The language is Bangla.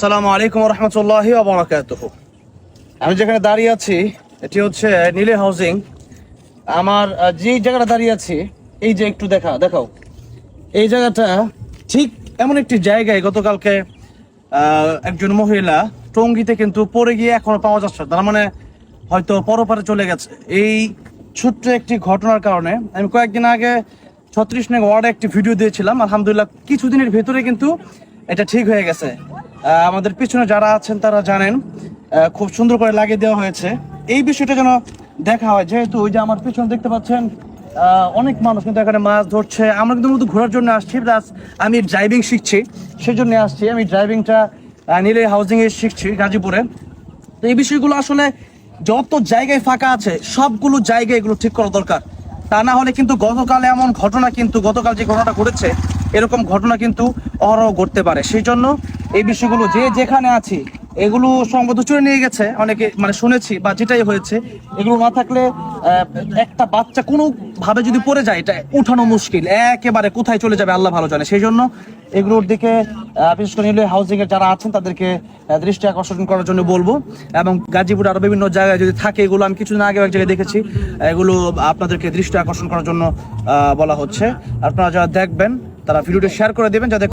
সালামু আলাইকুম রহমতুল্লাহি ওবরাকাতুহ। আমি যেখানে দাঁড়িয়ে আছি, এটি হচ্ছে নীলে হাউজিং। আমার যে জায়গাটা দাঁড়িয়ে আছি, এই যে একটু দেখা, দেখাও। এই জায়গাটা ঠিক এমন একটি জায়গায় গতকালকে একজন মহিলা টঙ্গিতে কিন্তু পড়ে গিয়ে এখনও পাওয়া যাচ্ছে। তার মানে হয়তো পরপারে চলে গেছে। এই ছোট্ট একটি ঘটনার কারণে আমি কয়েকদিন আগে ছত্রিশ নং ওয়ার্ডে একটি ভিডিও দিয়েছিলাম। আলহামদুলিল্লাহ, কিছুদিনের ভেতরে কিন্তু এটা ঠিক হয়ে গেছে। আমাদের পিছনে যারা আছেন তারা জানেন খুব সুন্দর করে লাগিয়ে দেওয়া হয়েছে। এই বিষয়টা যেন দেখা হয়, যেহেতু ওই যে আমার পিছনে দেখতে পাচ্ছেন অনেক মানুষ কিন্তু এখানে মাছ ধরছে। আমরা কিন্তু মূলত ঘোরার জন্য আসছি প্লাস আমি ড্রাইভিং শিখছি। সেই জন্য আসছি, আমি ড্রাইভিংটা নীলে হাউজিং এ শিখছি গাজীপুরে। তো এই বিষয়গুলো আসলে যত জায়গায় ফাঁকা আছে, সবগুলো জায়গায় এগুলো ঠিক করা দরকার। তা না হলে কিন্তু গতকাল এমন ঘটনা কিন্তু, গতকাল যে ঘটনাটা ঘটেছে, এরকম ঘটনা কিন্তু অহরহ ঘটতে পারে। সেই জন্য এই বিষয়গুলো যে যেখানে আছি, এগুলো সম্ভবত চুরে নিয়ে গেছে, অনেকে মানে শুনেছি বা যেটাই হয়েছে, এগুলো না থাকলে একটা বাচ্চা কোনো ভাবে যদি পড়ে যায়, এটা উঠানো মুশকিল। একেবারে কোথায় চলে যাবে, আল্লাহ ভালো জানে। সেই জন্য এগুলোর দিকে বিশেষ করে নিলে হাউজিং এর যারা আছেন, তাদেরকে দৃষ্টি আকর্ষণ করার জন্য বলব। এবং গাজীপুর আরও বিভিন্ন জায়গায় যদি থাকে, এগুলো আমি কিছুদিন আগে এক জায়গায় দেখেছি। এগুলো আপনাদেরকে দৃষ্টি আকর্ষণ করার জন্য বলা হচ্ছে। আপনারা যারা দেখবেন, তারা ভিডিওটি শেয়ার করে দেবেন, যাতে